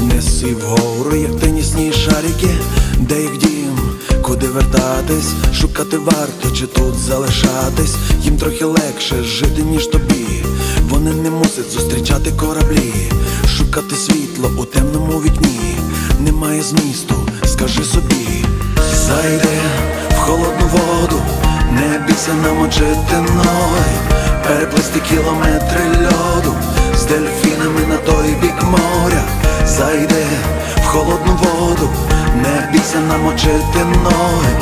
вниз і вгору, як тенісні шарики, де їх дім, куди вертатись, шукати варто чи тут залишатись, їм трохи легше жити, ніж тобі. Вони не мусять зустрічати кораблі, шукати світло у темному вікні. Немає змісту, скажи собі, зайди в холодну воду, не бійся намочити ноги, переплисти кілометри льоду дельфінами на той бік моря, зайди в холодну воду, не бійся намочити ноги,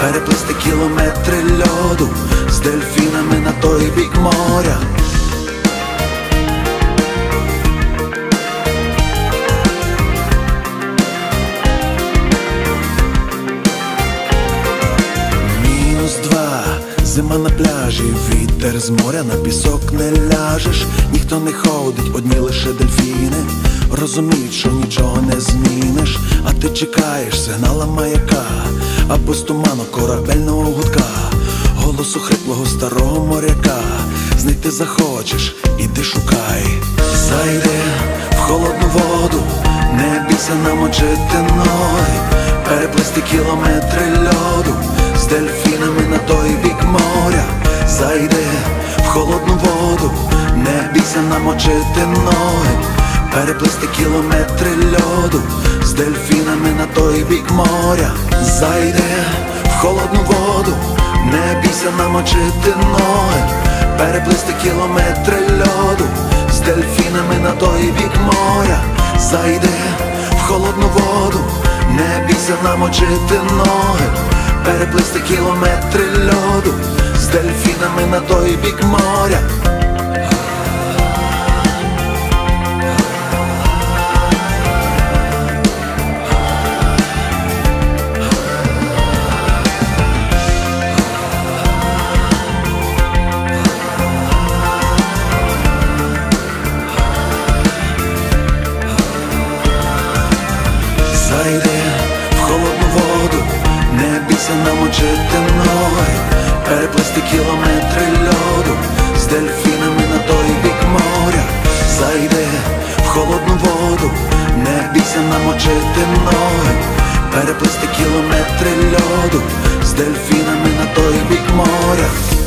переплисти кілометри льоду з дельфінами на той бік моря. Зима на пляжі, вітер з моря на пісок не ляжеш, ніхто не ходить, одні лише дельфіни. Розуміють, що нічого не зміниш, а ти чекаєш сигнала маяка, або з туману корабельного гудка, голосу хриплого старого моряка. Знайти захочеш, іди шукай, зайди в холодну воду, не бійся намочити ноги, переплисти кілометри льоду з дельфінами на той бік моря, зайди бійся намочити ноги, переплисти кілометри льоду з дельфінами на той бік моря, зайди в холодну воду, не бійся намочити ноги, переплисти кілометри льоду з дельфінами на той бік моря, зайди в холодну воду, не бійся намочити ноги, переплисти кілометри льоду з дельфінами на той бік моря. Зайди в холодну воду, не бійся намочити ноги, переплисти кілометри льоду. З дельфінами на той бік моря. Зайди в холодну воду, не бійся намочити ноги, переплисти кілометри льоду. З дельфінами на той бік моря.